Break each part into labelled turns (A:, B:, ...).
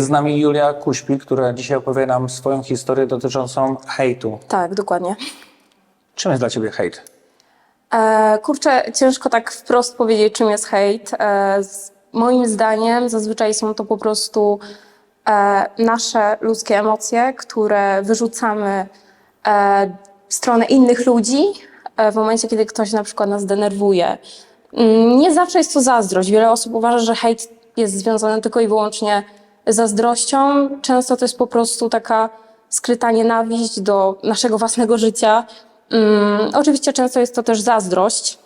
A: Jest z nami Julia Kuśpil, która dzisiaj opowie nam swoją historię dotyczącą hejtu.
B: Tak, dokładnie.
A: Czym jest dla ciebie hejt?
B: E, kurczę, ciężko tak wprost powiedzieć, czym jest hejt. E, z, moim zdaniem zazwyczaj są to po prostu e, nasze ludzkie emocje, które wyrzucamy e, w stronę innych ludzi e, w momencie, kiedy ktoś na przykład nas denerwuje. Mm, Nie zawsze jest to zazdrość. Wiele osób uważa, że hejt jest związany tylko i wyłącznie zazdrością. Często to jest po prostu taka skryta nienawiść do naszego własnego życia. Mm, oczywiście często jest to też zazdrość.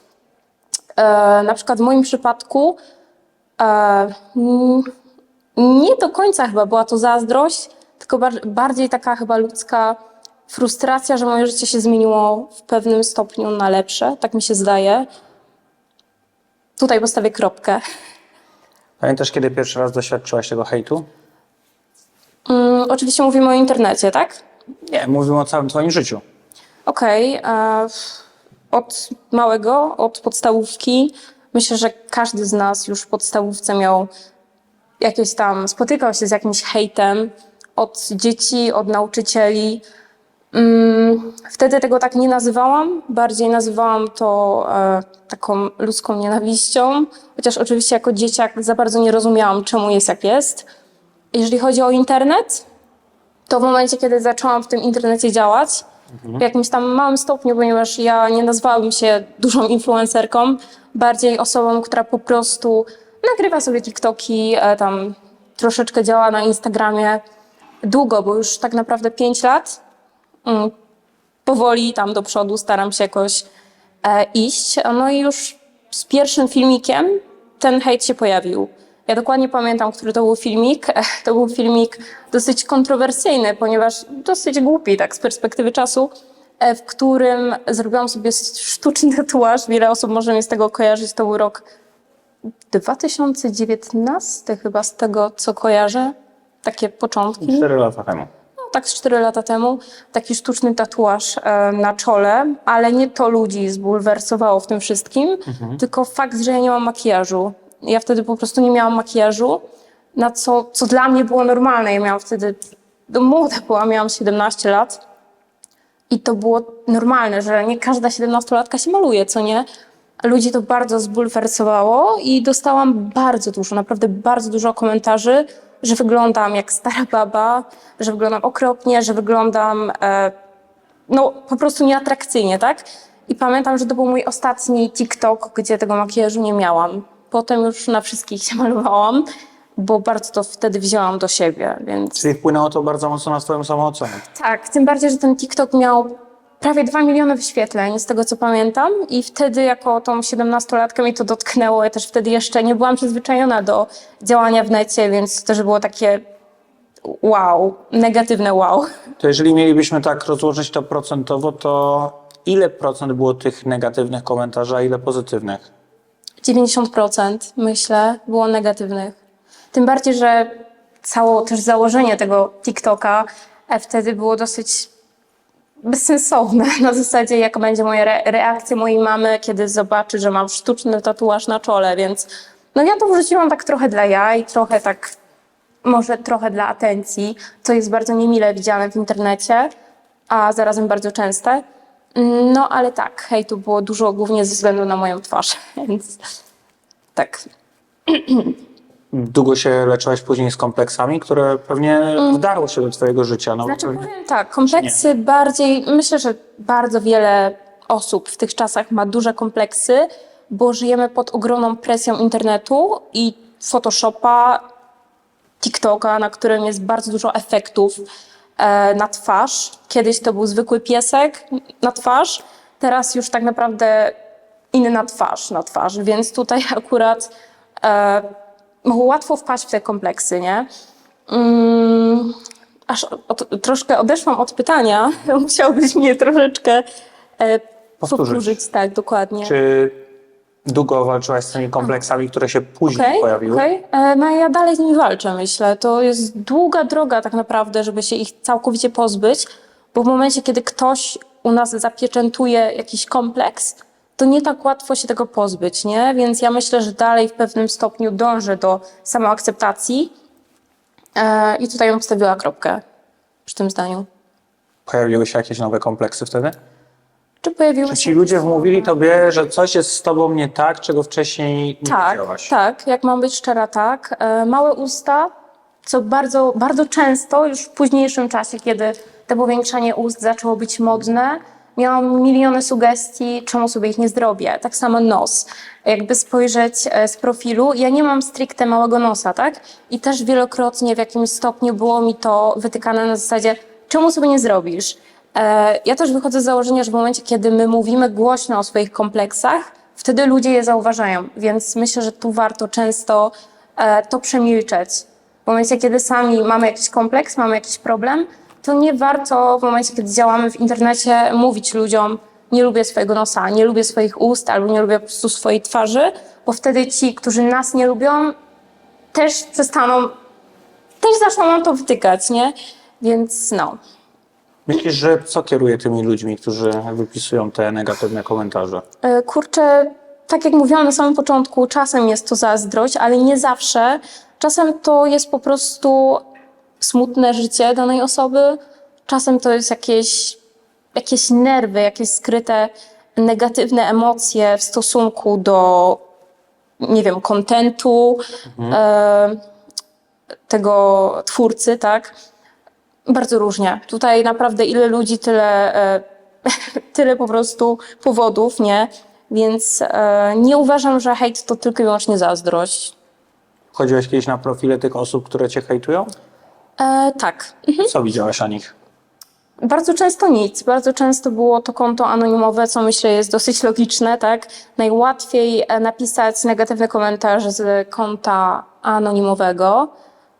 B: E, na przykład w moim przypadku e, nie do końca chyba była to zazdrość, tylko bar- bardziej taka chyba ludzka frustracja, że moje życie się zmieniło w pewnym stopniu na lepsze, tak mi się zdaje. Tutaj postawię kropkę.
A: Pamiętasz, kiedy pierwszy raz doświadczyłaś tego hejtu?
B: Mm, oczywiście mówimy o internecie, tak?
A: Nie, mówimy o całym twoim życiu.
B: Okej. e, Od małego, od podstawówki, myślę, że każdy z nas już w podstawówce miał jakieś tam, spotykał się z jakimś hejtem od dzieci, od nauczycieli. Mm, Wtedy tego tak nie nazywałam, bardziej nazywałam to e, taką ludzką nienawiścią, chociaż oczywiście jako dzieciak za bardzo nie rozumiałam, czemu jest jak jest. Jeżeli chodzi o internet, to w momencie, kiedy zaczęłam w tym internecie działać, w jakimś tam małym stopniu, ponieważ ja nie nazwałabym się dużą influencerką, bardziej osobą, która po prostu nagrywa sobie TikToki, e, tam troszeczkę działa na Instagramie długo, bo już tak naprawdę 5 lat. Mm, Powoli tam do przodu staram się jakoś e, iść. No i już z pierwszym filmikiem ten hejt się pojawił. Ja dokładnie pamiętam, który to był filmik. To był filmik dosyć kontrowersyjny, ponieważ dosyć głupi, tak z perspektywy czasu, e, w którym zrobiłam sobie sztuczny tatuaż. Wiele osób może mnie z tego kojarzyć. To był rok 2019 chyba, z tego co kojarzę. Takie początki
A: Cztery lata temu.
B: Tak z 4 lata temu, taki sztuczny tatuaż e, na czole, ale nie to ludzi zbulwersowało w tym wszystkim, tylko fakt, że ja nie mam makijażu. Ja wtedy po prostu nie miałam makijażu, na co, co dla mnie było normalne. Ja miałam wtedy, no, młoda byłam, miałam 17 lat i to było normalne, że nie każda 17-latka się maluje, co nie? Ludzi to bardzo zbulwersowało i dostałam bardzo dużo, naprawdę bardzo dużo komentarzy, że wyglądam jak stara baba, że wyglądam okropnie, że wyglądam e, no po prostu nieatrakcyjnie, tak? I pamiętam, że to był mój ostatni TikTok, gdzie tego makijażu nie miałam. Potem już na wszystkich się malowałam, bo bardzo to wtedy wzięłam do siebie, więc
A: Czyli wpłynęło to bardzo mocno na twoją samoocenę.
B: tak, tym bardziej, że ten TikTok miał prawie 2 miliony wyświetleń, z tego co pamiętam. I wtedy, jako tą 17-latkę, mi to dotknęło. Ja też wtedy jeszcze nie byłam przyzwyczajona do działania w necie, więc to też było takie wow, negatywne wow.
A: To jeżeli mielibyśmy tak rozłożyć to procentowo, to ile procent było tych negatywnych komentarzy, a ile pozytywnych?
B: 90% myślę było negatywnych. Tym bardziej, że całe też założenie tego TikToka e, wtedy było dosyć bezsensowne. Na zasadzie, jaka będzie moja re- reakcja mojej mamy, kiedy zobaczy, że mam sztuczny tatuaż na czole, więc no ja to wrzuciłam tak trochę dla jaj, trochę tak, może trochę dla atencji, co jest bardzo niemile widziane w internecie, a zarazem bardzo częste. No ale tak, hejtu było dużo głównie ze względu na moją twarz, więc tak.
A: Długo się leczyłaś później z kompleksami, które pewnie wdarło się do twojego życia. No,
B: Znaczy
A: pewnie-
B: powiem tak, kompleksy bardziej, myślę, że bardzo wiele osób w tych czasach ma duże kompleksy, bo żyjemy pod ogromną presją internetu i Photoshopa, TikToka, na którym jest bardzo dużo efektów e, na twarz. Kiedyś to był zwykły piesek na twarz, teraz już tak naprawdę inna twarz na twarz, więc tutaj akurat e, łatwo wpaść w te kompleksy, nie? Mm, aż od, troszkę odeszłam od pytania, musiałbyś mnie troszeczkę e,
A: Powtórzyć.
B: powtórzyć. Tak, dokładnie.
A: Czy długo walczyłaś z tymi kompleksami, które się później
B: Okej,
A: pojawiły?
B: okej. E, No ja dalej z nimi walczę, myślę. To jest długa droga tak naprawdę, żeby się ich całkowicie pozbyć, bo w momencie, kiedy ktoś u nas zapieczętuje jakiś kompleks, to nie tak łatwo się tego pozbyć, nie? Więc ja myślę, że dalej w pewnym stopniu dążę do samoakceptacji, E, I tutaj bym postawiła kropkę przy tym zdaniu.
A: Pojawiły się jakieś nowe kompleksy wtedy?
B: Czy pojawiły
A: Czy
B: się...
A: ci ludzie wmówili tobie, że coś jest z tobą nie tak, czego wcześniej nie
B: Tak,
A: wiedziałaś?
B: tak, jak mam być szczera, tak. E, małe usta, co bardzo, bardzo często, już w późniejszym czasie, kiedy to powiększanie ust zaczęło być modne, miałam miliony sugestii, czemu sobie ich nie zrobię. Tak samo nos. Jakby spojrzeć e, z profilu, ja nie mam stricte małego nosa, tak? I też wielokrotnie w jakimś stopniu było mi to wytykane na zasadzie, czemu sobie nie zrobisz? E, Ja też wychodzę z założenia, że w momencie, kiedy my mówimy głośno o swoich kompleksach, wtedy ludzie je zauważają, więc myślę, że tu warto często e, to przemilczeć. W momencie, kiedy sami mamy jakiś kompleks, mamy jakiś problem, to nie warto w momencie, kiedy działamy w internecie, mówić ludziom, nie lubię swojego nosa, nie lubię swoich ust albo nie lubię po prostu swojej twarzy, bo wtedy ci, którzy nas nie lubią, też przestaną, też zaczną nam to wytykać, nie? Więc no.
A: Myślisz, że co kieruje tymi ludźmi, którzy wypisują te negatywne komentarze?
B: E, Kurczę, tak jak mówiłam na samym początku, czasem jest to zazdrość, ale nie zawsze. Czasem to jest po prostu smutne życie danej osoby, czasem to jest jakieś, jakieś nerwy, jakieś skryte negatywne emocje w stosunku do, nie wiem, kontentu e, tego twórcy, tak? Bardzo różnie. Tutaj naprawdę ile ludzi, tyle, e, tyle po prostu powodów, nie? Więc e, nie uważam, że hejt to tylko i wyłącznie zazdrość.
A: Chodziłeś kiedyś na profile tych osób, które cię hejtują?
B: E, tak.
A: Co widziałaś o nich?
B: Bardzo często nic. Bardzo często było to konto anonimowe, co myślę jest dosyć logiczne, tak? Najłatwiej e, napisać negatywny komentarz z konta anonimowego,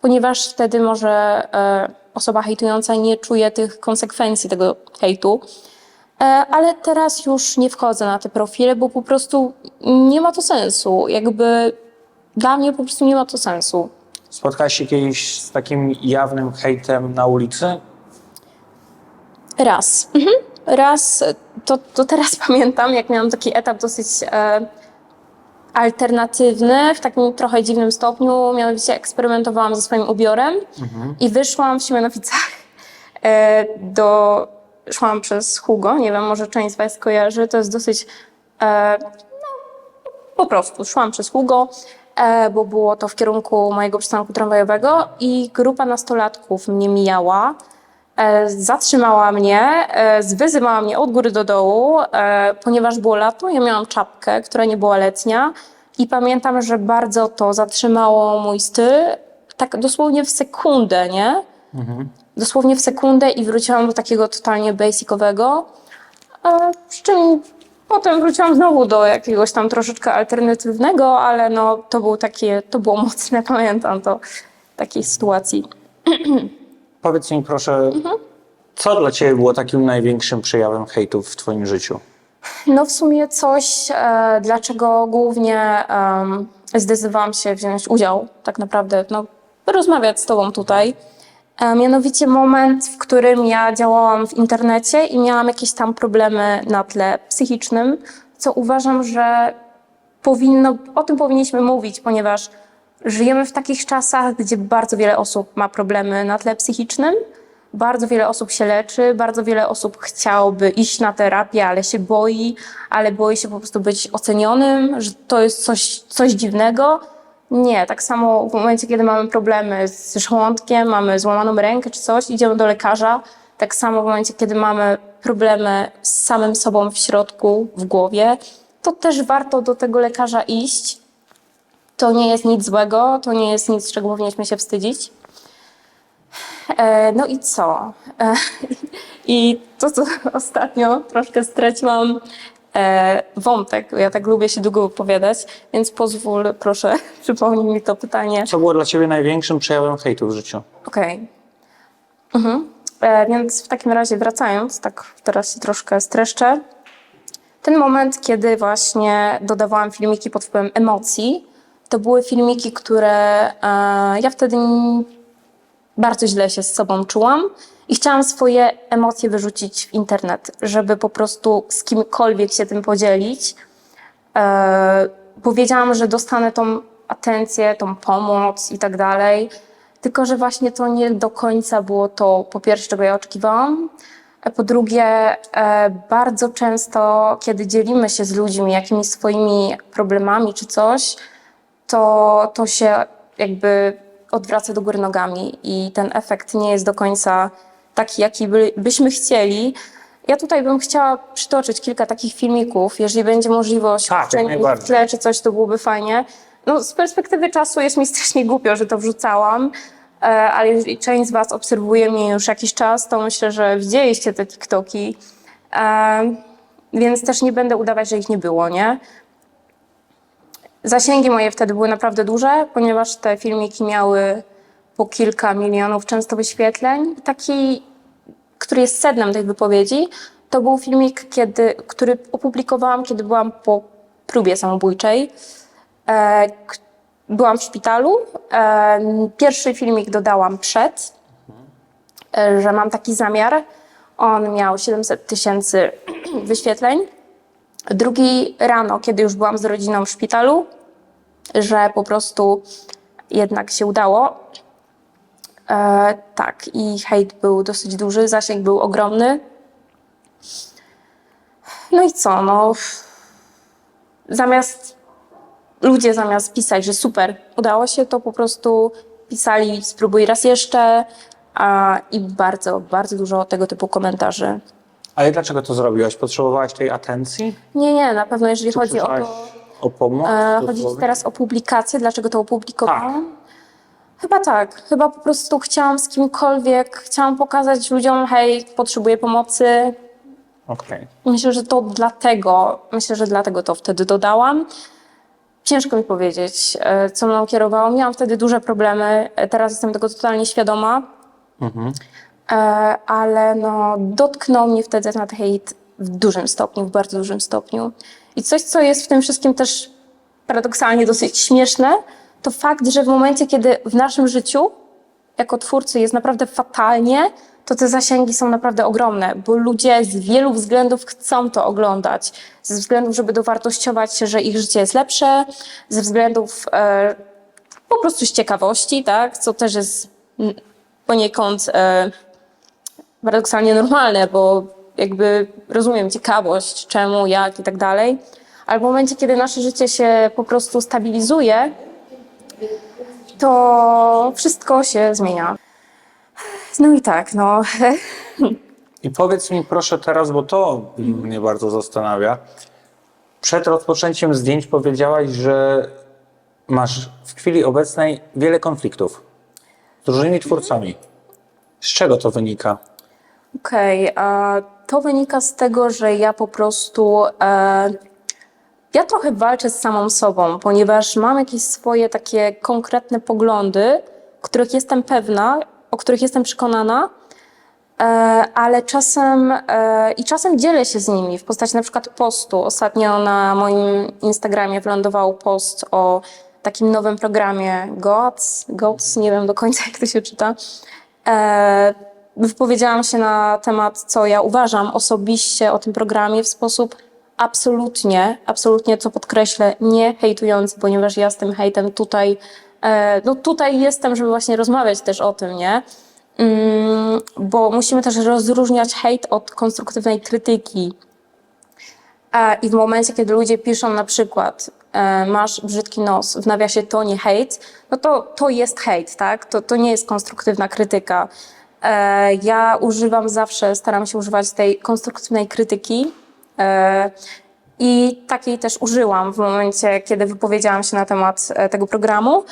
B: ponieważ wtedy może e, osoba hejtująca nie czuje tych konsekwencji tego hejtu. E, ale teraz już nie wchodzę na te profile, bo po prostu nie ma to sensu. Jakby dla mnie po prostu nie ma to sensu.
A: Spotkałaś się kiedyś z takim jawnym hejtem na ulicy?
B: Raz. Mhm. Raz, to, to teraz pamiętam, jak miałam taki etap dosyć e, alternatywny, w takim trochę dziwnym stopniu. Mianowicie eksperymentowałam ze swoim ubiorem i wyszłam w Siemianowicach e, do... Szłam przez Hugo, nie wiem, może część z Was kojarzy, to jest dosyć... E, no, po prostu szłam przez Hugo, bo było to w kierunku mojego przystanku tramwajowego i grupa nastolatków mnie mijała. E, zatrzymała mnie, e, zwyzywała mnie od góry do dołu, e, ponieważ było lato, ja miałam czapkę, która nie była letnia i pamiętam, że bardzo to zatrzymało mój styl, tak dosłownie w sekundę, nie? Dosłownie w sekundę i wróciłam do takiego totalnie basicowego, e, przy czym potem wróciłam znowu do jakiegoś tam troszeczkę alternatywnego, ale no to było takie, to było mocne, pamiętam to, takiej sytuacji.
A: Powiedz mi proszę,
B: Mhm.
A: co dla ciebie było takim największym przejawem hejtów w twoim życiu?
B: No w sumie coś, e, dlaczego głównie em, zdecydowałam się wziąć udział, tak naprawdę, no, rozmawiać z Tobą tutaj. E, mianowicie moment, w którym ja działałam w internecie i miałam jakieś tam problemy na tle psychicznym, co uważam, że powinno, o tym powinniśmy mówić, ponieważ żyjemy w takich czasach, gdzie bardzo wiele osób ma problemy na tle psychicznym. Bardzo wiele osób się leczy, bardzo wiele osób chciałoby iść na terapię, ale się boi, ale boi się po prostu być ocenionym, że to jest coś, coś dziwnego. Nie, tak samo w momencie, kiedy mamy problemy z żołądkiem, mamy złamaną rękę czy coś, idziemy do lekarza. Tak samo w momencie, kiedy mamy problemy z samym sobą w środku, w głowie, to też warto do tego lekarza iść. To nie jest nic złego, to nie jest nic, czego powinniśmy się wstydzić. E, no i co? E, I to, co ostatnio troszkę straciłam wątek. Ja tak lubię się długo opowiadać, więc pozwól, proszę, przypomnij mi to pytanie.
A: Co było dla ciebie największym przejawem hejtu w życiu?
B: Okej. Mhm. E, więc w takim razie wracając, tak teraz się troszkę streszczę. Ten moment, kiedy właśnie dodawałam filmiki pod wpływem emocji, to były filmiki, które e, ja wtedy bardzo źle się z sobą czułam i chciałam swoje emocje wyrzucić w internet, żeby po prostu z kimkolwiek się tym podzielić. E, powiedziałam, że dostanę tą atencję, tą pomoc i tak dalej. tylko że właśnie to nie do końca było to, po pierwsze, czego ja oczekiwałam, po drugie, e, bardzo często, kiedy dzielimy się z ludźmi jakimiś swoimi problemami czy coś, to, to się jakby odwraca do góry nogami i ten efekt nie jest do końca taki, jaki by, byśmy chcieli. Ja tutaj bym chciała przytoczyć kilka takich filmików, jeżeli będzie możliwość
A: Tak, jak
B: ich w
A: najbardziej.
B: tle czy coś, to byłoby fajnie. No, z perspektywy czasu jest mi strasznie głupio, że to wrzucałam, e, ale jeżeli część z Was obserwuje mnie już jakiś czas, to myślę, że widzieliście te TikToki, e, więc też nie będę udawać, że ich nie było, nie? Zasięgi moje wtedy były naprawdę duże, ponieważ te filmiki miały po kilka milionów często wyświetleń. Taki, który jest sednem tej wypowiedzi, to był filmik, kiedy, który opublikowałam, kiedy byłam po próbie samobójczej. E, byłam w szpitalu. E, pierwszy filmik dodałam przed, e, że mam taki zamiar. On miał 700 tysięcy wyświetleń. Drugi rano, kiedy już byłam z rodziną w szpitalu, że po prostu jednak się udało. E, tak, i hejt był dosyć duży, zasięg był ogromny. No i co, no. Zamiast ludzie zamiast pisać, że super, udało się, to po prostu pisali spróbuj raz jeszcze a, i bardzo, bardzo dużo tego typu komentarzy.
A: Ale dlaczego to zrobiłaś? Potrzebowałaś tej atencji?
B: Nie, nie, na pewno jeżeli chodzi o to,
A: o pomoc?
B: e, chodzi ci teraz o publikację, dlaczego to opublikowałam? Chyba tak, chyba po prostu chciałam z kimkolwiek, chciałam pokazać ludziom, hej, potrzebuję pomocy,
A: Okej.
B: Myślę, że to dlatego, myślę, że dlatego to wtedy dodałam. Ciężko mi powiedzieć, e, co mną kierowało. Miałam wtedy duże problemy, e, teraz jestem tego totalnie świadoma, E, ale no, dotknął mnie wtedy ten hejt w dużym stopniu, w bardzo dużym stopniu. I coś, co jest w tym wszystkim też paradoksalnie dosyć śmieszne, to fakt, że w momencie, kiedy w naszym życiu jako twórcy jest naprawdę fatalnie, to te zasięgi są naprawdę ogromne, bo ludzie z wielu względów chcą to oglądać. Ze względów, żeby dowartościować się, że ich życie jest lepsze, ze względów e, po prostu z ciekawości, tak? co też jest poniekąd e, paradoksalnie normalne, bo jakby rozumiem ciekawość, czemu, jak i tak dalej. Ale w momencie, kiedy nasze życie się po prostu stabilizuje, to wszystko się zmienia. No i tak, no.
A: I powiedz mi proszę teraz, bo to mnie bardzo zastanawia. Przed rozpoczęciem zdjęć powiedziałaś, że masz w chwili obecnej wiele konfliktów z różnymi twórcami. Z czego to wynika?
B: Okej, a to wynika z tego, że ja po prostu. E, ja trochę walczę z samą sobą, ponieważ mam jakieś swoje takie konkretne poglądy, których jestem pewna, o których jestem przekonana, e, ale czasem e, i czasem dzielę się z nimi w postaci na przykład postu. Ostatnio na moim Instagramie wylądował post o takim nowym programie GOTS, GOTS, nie wiem do końca jak to się czyta. E, wypowiedziałam się na temat, co ja uważam osobiście o tym programie w sposób absolutnie, absolutnie, co podkreślę, nie hejtujący, ponieważ ja z tym hejtem tutaj, e, no tutaj jestem, żeby właśnie rozmawiać też o tym, nie? Mm, bo musimy też rozróżniać hejt od konstruktywnej krytyki. E, I w momencie, kiedy ludzie piszą na przykład e, masz brzydki nos, w nawiasie to nie hejt, no to to jest hejt, tak? To, to nie jest konstruktywna krytyka. Ja używam zawsze, staram się używać tej konstruktywnej krytyki i takiej też użyłam w momencie, kiedy wypowiedziałam się na temat e, tego programu.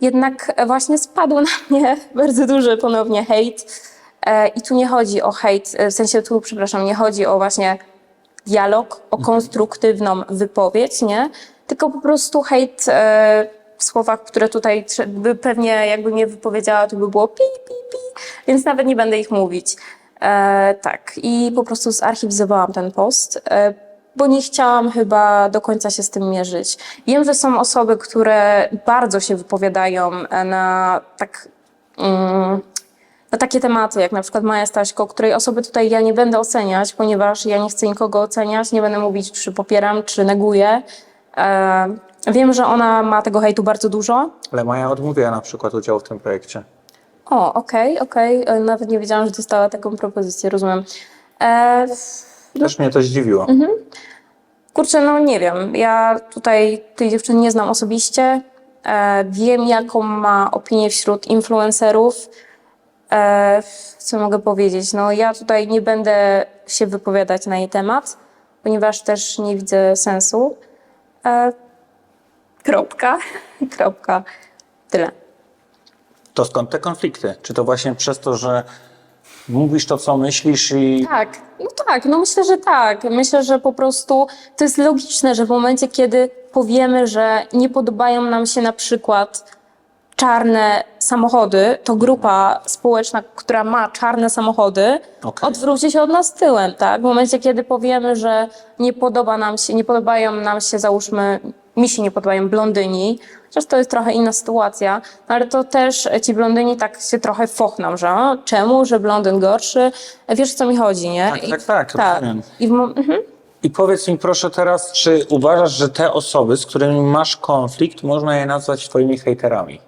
B: Jednak e, właśnie spadł na mnie bardzo duży ponownie hejt. E, I tu nie chodzi o hejt, e, w sensie tu, przepraszam, nie chodzi o właśnie dialog, o konstruktywną wypowiedź, nie? Tylko po prostu hejt e, w słowach, które tutaj by pewnie jakby nie wypowiedziała, to by było pi, pi, pi, więc nawet nie będę ich mówić. E, tak, i po prostu zarchiwizowałam ten post, e, bo nie chciałam chyba do końca się z tym mierzyć. Wiem, że są osoby, które bardzo się wypowiadają e, na tak mm, na takie tematy, jak na przykład Maja Staśko, której osoby tutaj ja nie będę oceniać, ponieważ ja nie chcę nikogo oceniać, nie będę mówić, czy popieram, czy neguję. E, wiem, że ona ma tego hejtu bardzo dużo.
A: Ale Maja odmówiła na przykład udziału w tym projekcie.
B: O, okej, okej. E, Nawet nie wiedziałam, że dostała taką propozycję, rozumiem. E,
A: Też mnie to zdziwiło.
B: kurczę, no nie wiem. Ja tutaj tej dziewczyny nie znam osobiście. E, wiem, jaką ma opinię wśród influencerów. E, co mogę powiedzieć? No, ja tutaj nie będę się wypowiadać na jej temat, ponieważ też nie widzę sensu. E, kropka. kropka. Tyle.
A: To skąd te konflikty? Czy to właśnie przez to, że mówisz to, co myślisz i
B: Tak, no tak, no myślę, że tak. Myślę, że po prostu to jest logiczne, że w momencie, kiedy powiemy, że nie podobają nam się na przykład czarne samochody, to grupa społeczna, która ma czarne samochody,
A: Okej.
B: odwróci się od nas tyłem, tak? W momencie, kiedy powiemy, że nie podoba nam się, nie podobają nam się, załóżmy, mi się nie podobają blondyni, chociaż to jest trochę inna sytuacja, no ale to też ci blondyni tak się trochę fochną, że o, czemu, że blondyn gorszy, wiesz o co mi chodzi, nie?
A: Tak, tak, tak,
B: tak. I w, mhm.
A: I powiedz mi proszę teraz, czy uważasz, że te osoby, z którymi masz konflikt, można je nazwać twoimi hejterami?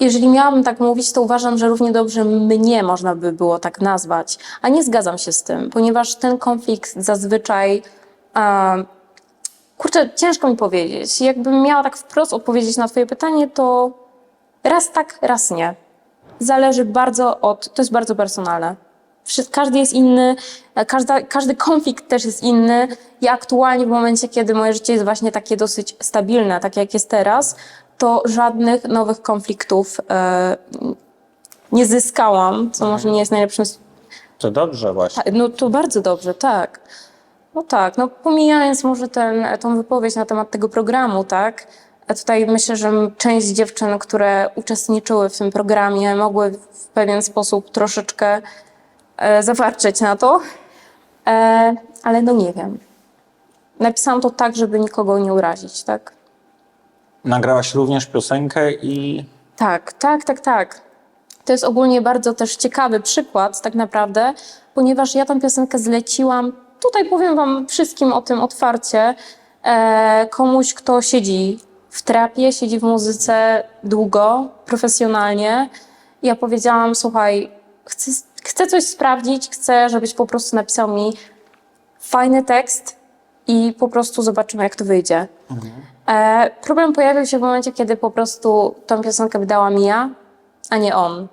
B: Jeżeli miałabym tak mówić, to uważam, że równie dobrze mnie można by było tak nazwać. A nie zgadzam się z tym, ponieważ ten konflikt zazwyczaj. Kurczę, ciężko mi powiedzieć. Jakbym miała tak wprost odpowiedzieć na Twoje pytanie, to raz tak, raz nie. Zależy bardzo od. To jest bardzo personalne. Każdy jest inny, e, każda, każdy konflikt też jest inny. Ja aktualnie w momencie, kiedy moje życie jest właśnie takie dosyć stabilne, takie jak jest teraz, to żadnych nowych konfliktów e, nie zyskałam, co może nie jest najlepszym.
A: To dobrze właśnie.
B: Ta- No to bardzo dobrze, tak. No tak, no pomijając może ten, tą wypowiedź na temat tego programu, tak. A tutaj myślę, że część dziewczyn, które uczestniczyły w tym programie, mogły w pewien sposób troszeczkę e, zawarczeć na to, e, ale no nie wiem. Napisałam to tak, żeby nikogo nie urazić, tak?
A: Nagrałaś również piosenkę i
B: Tak, tak, tak, tak. To jest ogólnie bardzo też ciekawy przykład, tak naprawdę, ponieważ ja tę piosenkę zleciłam. Tutaj powiem Wam wszystkim o tym otwarcie. E, komuś, kto siedzi w trapie, siedzi w muzyce długo, profesjonalnie. Ja powiedziałam: Słuchaj, chcę, chcę coś sprawdzić, chcę, żebyś po prostu napisał mi fajny tekst i po prostu zobaczymy, jak to wyjdzie. E, problem pojawił się w momencie, kiedy po prostu tą piosenkę wydała mi ja, a nie on.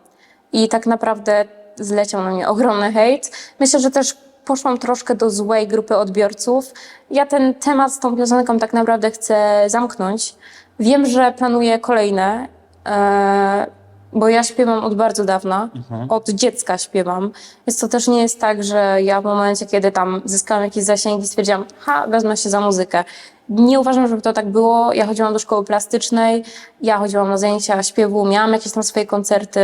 B: I tak naprawdę zleciał na mnie ogromny hejt. Myślę, że też poszłam troszkę do złej grupy odbiorców. Ja ten temat z tą piosenką tak naprawdę chcę zamknąć. Wiem, że planuję kolejne, e, bo ja śpiewam od bardzo dawna, od dziecka śpiewam. Więc to też nie jest tak, że ja w momencie, kiedy tam zyskałam jakieś zasięgi, stwierdziłam, ha, wezmę się za muzykę. Nie uważam, żeby to tak było. Ja chodziłam do szkoły plastycznej, ja chodziłam na zajęcia śpiewu, miałam jakieś tam swoje koncerty,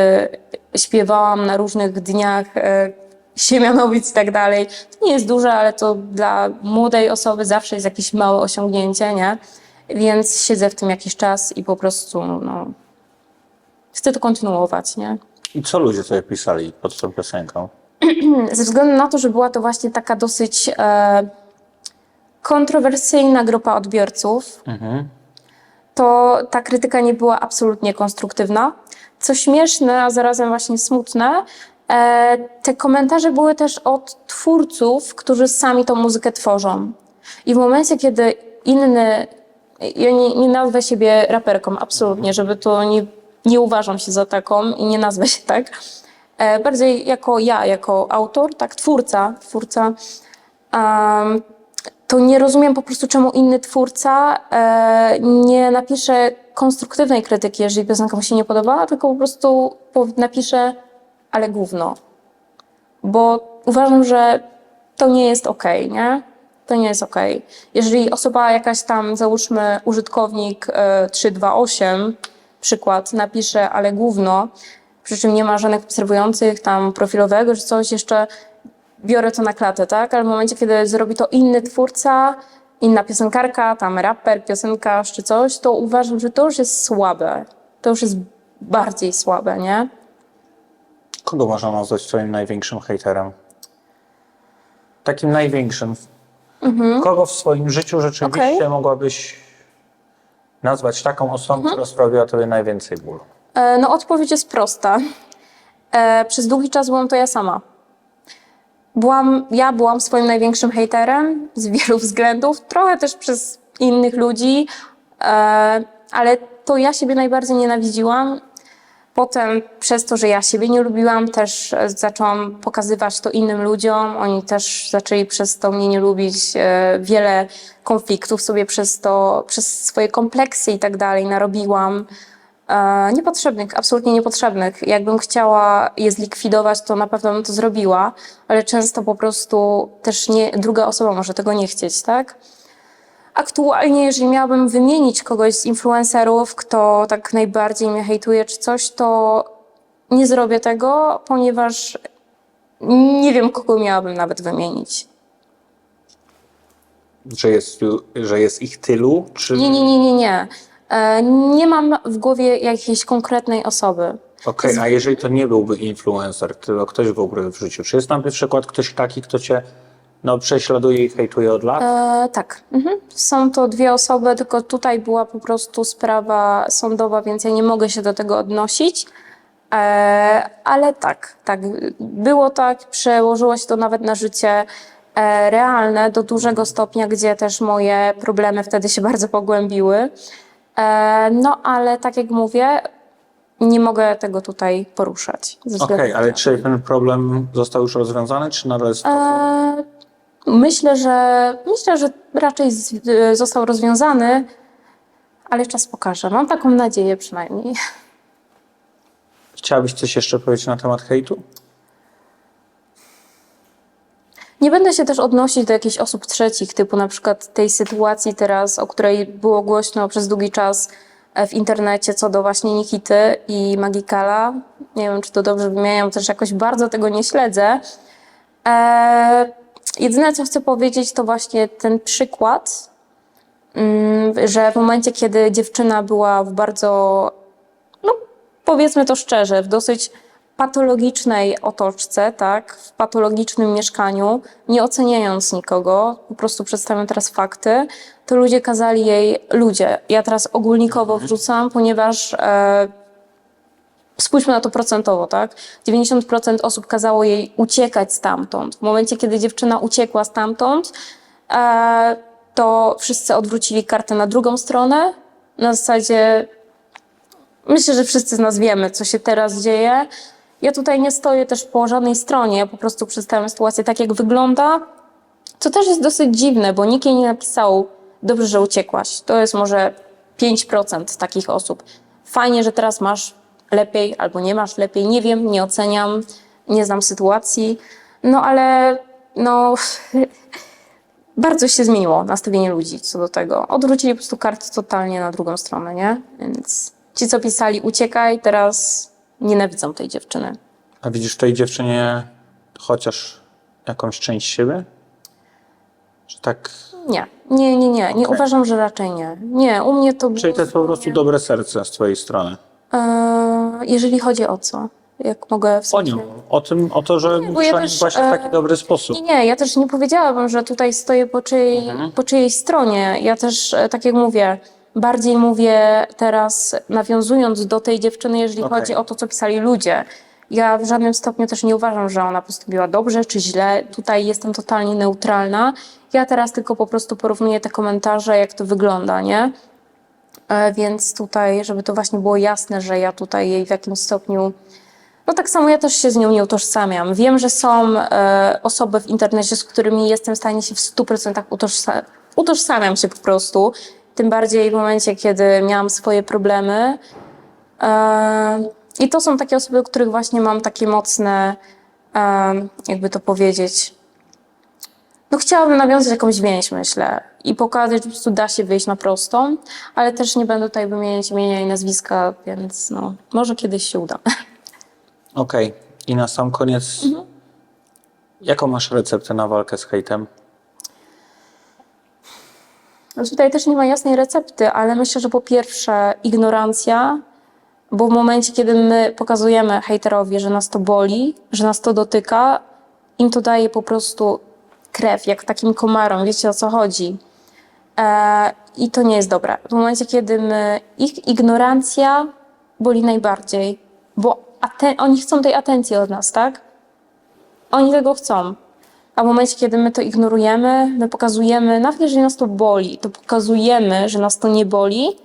B: śpiewałam na różnych dniach e, Siemianowic i tak dalej. To nie jest duże, ale to dla młodej osoby zawsze jest jakieś małe osiągnięcie, nie? Więc siedzę w tym jakiś czas i po prostu, no, chcę to kontynuować, nie?
A: I co ludzie sobie pisali pod tą piosenką?
B: Ze względu na to, że była to właśnie taka dosyć e, kontrowersyjna grupa odbiorców, to ta krytyka nie była absolutnie konstruktywna. Co śmieszne, a zarazem właśnie smutne, te komentarze były też od twórców, którzy sami tą muzykę tworzą. I w momencie, kiedy inny, ja nie, nie nazwę siebie raperką, absolutnie, żeby to nie, nie uważam się za taką i nie nazwę się tak, e, bardziej jako ja, jako autor, tak, twórca, twórca, um, to nie rozumiem po prostu, czemu inny twórca e, nie napisze konstruktywnej krytyki, jeżeli piosenka mu się nie podoba, tylko po prostu napisze, ale gówno. Bo uważam, że to nie jest okej, nie? To nie jest okej. Jeżeli osoba jakaś tam, załóżmy użytkownik e, 328, przykład, napisze, ale gówno, przy czym nie ma żadnych obserwujących tam profilowego czy coś, jeszcze biorę to na klatę, tak? Ale w momencie, kiedy zrobi to inny twórca, inna piosenkarka, tam raper, piosenkarz czy coś, to uważam, że to już jest słabe. To już jest bardziej słabe, nie?
A: Kogo można nazwać twoim największym hejterem? Takim największym. Kogo w swoim życiu rzeczywiście
B: Okej.
A: mogłabyś nazwać taką osobą, która sprawiła tobie najwięcej bólu?
B: E, No, odpowiedź jest prosta. E, Przez długi czas byłam to ja sama. Byłam, ja byłam swoim największym hejterem z wielu względów, trochę też przez innych ludzi, e, ale to ja siebie najbardziej nienawidziłam. Potem przez to, że ja siebie nie lubiłam, też zaczęłam pokazywać to innym ludziom. Oni też zaczęli przez to mnie nie lubić. E, Wiele konfliktów sobie przez to, przez swoje kompleksy i tak dalej narobiłam. E, Niepotrzebnych, absolutnie niepotrzebnych. Jakbym chciała je zlikwidować, to na pewno bym to zrobiła, ale często po prostu też nie, druga osoba może tego nie chcieć, tak? Aktualnie, jeżeli miałabym wymienić kogoś z influencerów, kto tak najbardziej mnie hejtuje czy coś, to nie zrobię tego, ponieważ nie wiem, kogo miałabym nawet wymienić.
A: Że jest, że jest ich tylu? Czy...
B: Nie, nie, nie, nie, nie. E, Nie mam w głowie jakiejś konkretnej osoby.
A: Okej, a jeżeli to nie byłby influencer, tylko ktoś w ogóle w życiu, czy jest na przykład ktoś taki, kto cię no, prześladuje i hejtuje od lat?
B: E, tak. Mhm. Są to dwie osoby, tylko tutaj była po prostu sprawa sądowa, więc ja nie mogę się do tego odnosić. E, ale tak, tak. Było tak, przełożyło się to nawet na życie e, realne do dużego stopnia, gdzie też moje problemy wtedy się bardzo pogłębiły. E, no ale tak jak mówię, nie mogę tego tutaj poruszać. ze
A: Okej,
B: względu na
A: ale czy ten problem został już rozwiązany, czy nadal jest?
B: E, Myślę, że myślę, że raczej z, e, został rozwiązany, ale czas pokaże. Mam taką nadzieję przynajmniej.
A: Chciałabyś coś jeszcze powiedzieć na temat hejtu?
B: Nie będę się też odnosić do jakichś osób trzecich, typu na przykład tej sytuacji teraz, o której było głośno przez długi czas e, w internecie co do właśnie Nikity i Magikala. Nie wiem, czy to dobrze wymieniam, też jakoś bardzo tego nie śledzę. E, jedyne, co chcę powiedzieć, to właśnie ten przykład, mm, że w momencie, kiedy dziewczyna była w bardzo, no powiedzmy to szczerze, w dosyć patologicznej otoczce, tak, w patologicznym mieszkaniu, nie oceniając nikogo, po prostu przedstawiam teraz fakty, to ludzie kazali jej, ludzie, ja teraz ogólnikowo wrzucam, ponieważ e, spójrzmy na to procentowo, tak? 90% osób kazało jej uciekać stamtąd. W momencie, kiedy dziewczyna uciekła stamtąd, e, to wszyscy odwrócili kartę na drugą stronę. Na zasadzie, myślę, że wszyscy z nas wiemy, co się teraz dzieje. Ja tutaj nie stoję też po żadnej stronie, ja po prostu przedstawiam sytuację tak, jak wygląda. Co też jest dosyć dziwne, bo nikt jej nie napisał, dobrze, że uciekłaś. To jest może 5% takich osób. Fajnie, że teraz masz lepiej albo nie masz lepiej, nie wiem, nie oceniam, nie znam sytuacji. No ale no bardzo się zmieniło nastawienie ludzi co do tego. Odwrócili po prostu karty totalnie na drugą stronę, nie? Więc ci, co pisali uciekaj, teraz nienawidzą tej dziewczyny.
A: A widzisz w tej dziewczynie chociaż jakąś część siebie? Że tak.
B: Nie, nie, nie, nie. Nie uważam, że raczej nie. Nie, u mnie to.
A: Czyli to jest po prostu dobre serce z twojej strony.
B: Eee, jeżeli chodzi o co? Jak mogę
A: O
B: wspomnieć?
A: nią. O tym, o to, że
B: bo ja też,
A: właśnie w taki
B: e,
A: dobry sposób.
B: Nie, nie, ja też nie powiedziałabym, że tutaj stoję po, czyjej, po czyjejś stronie. Ja też, e, tak jak mówię, bardziej mówię teraz, nawiązując do tej dziewczyny, jeżeli
A: Okej.
B: chodzi o to, co pisali ludzie. Ja w żadnym stopniu też nie uważam, że ona postąpiła dobrze czy źle. Tutaj jestem totalnie neutralna. Ja teraz tylko po prostu porównuję te komentarze, jak to wygląda, nie? E, Więc tutaj, żeby to właśnie było jasne, że ja tutaj jej w jakimś stopniu. No tak samo ja też się z nią nie utożsamiam. Wiem, że są e, osoby w internecie, z którymi jestem w stanie się w 100% utożsamiać. Utożsamiam się po prostu. Tym bardziej w momencie, kiedy miałam swoje problemy. E, I to są takie osoby, których właśnie mam takie mocne, e, jakby to powiedzieć, no chciałabym nawiązać jakąś więź, myślę, i pokazać, że po prostu da się wyjść na prostą, ale też nie będę tutaj wymieniać imienia i nazwiska, więc no, może kiedyś się uda.
A: Okej. I na sam koniec,
B: Mhm.
A: jaką masz receptę na walkę z hejtem?
B: No tutaj też nie ma jasnej recepty, ale myślę, że po pierwsze ignorancja, bo w momencie, kiedy my pokazujemy hejterowi, że nas to boli, że nas to dotyka, im to daje po prostu krew, jak takim komarom, wiecie o co chodzi. E, I to nie jest dobre. W momencie, kiedy my, ich ignorancja boli najbardziej, bo oni chcą tej atencji od nas, tak? Oni tego chcą. A w momencie, kiedy my to ignorujemy, my pokazujemy, nawet jeżeli nas to boli, to pokazujemy, że nas to nie boli,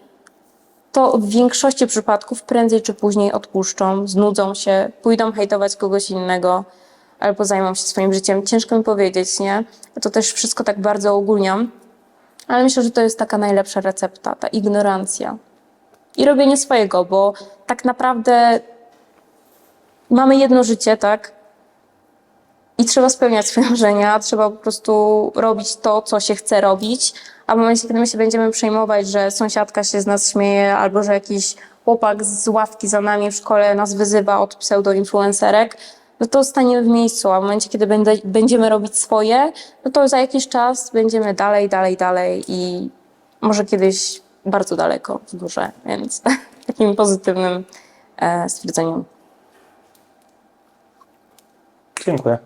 B: to w większości przypadków prędzej czy później odpuszczą, znudzą się, pójdą hejtować kogoś innego albo zajmą się swoim życiem. Ciężko mi powiedzieć, nie? To też wszystko tak bardzo ogólniam, ale myślę, że to jest taka najlepsza recepta, ta ignorancja. I robienie swojego, bo tak naprawdę mamy jedno życie, tak? I trzeba spełniać swoje marzenia, trzeba po prostu robić to, co się chce robić, a w momencie, kiedy my się będziemy przejmować, że sąsiadka się z nas śmieje, albo że jakiś chłopak z ławki za nami w szkole nas wyzywa od pseudo-influencerek, no to staniemy w miejscu, a w momencie, kiedy będę, będziemy robić swoje, no to za jakiś czas będziemy dalej, dalej, dalej i może kiedyś bardzo daleko w górze, więc takim pozytywnym e, stwierdzeniem.
A: Dziękuję.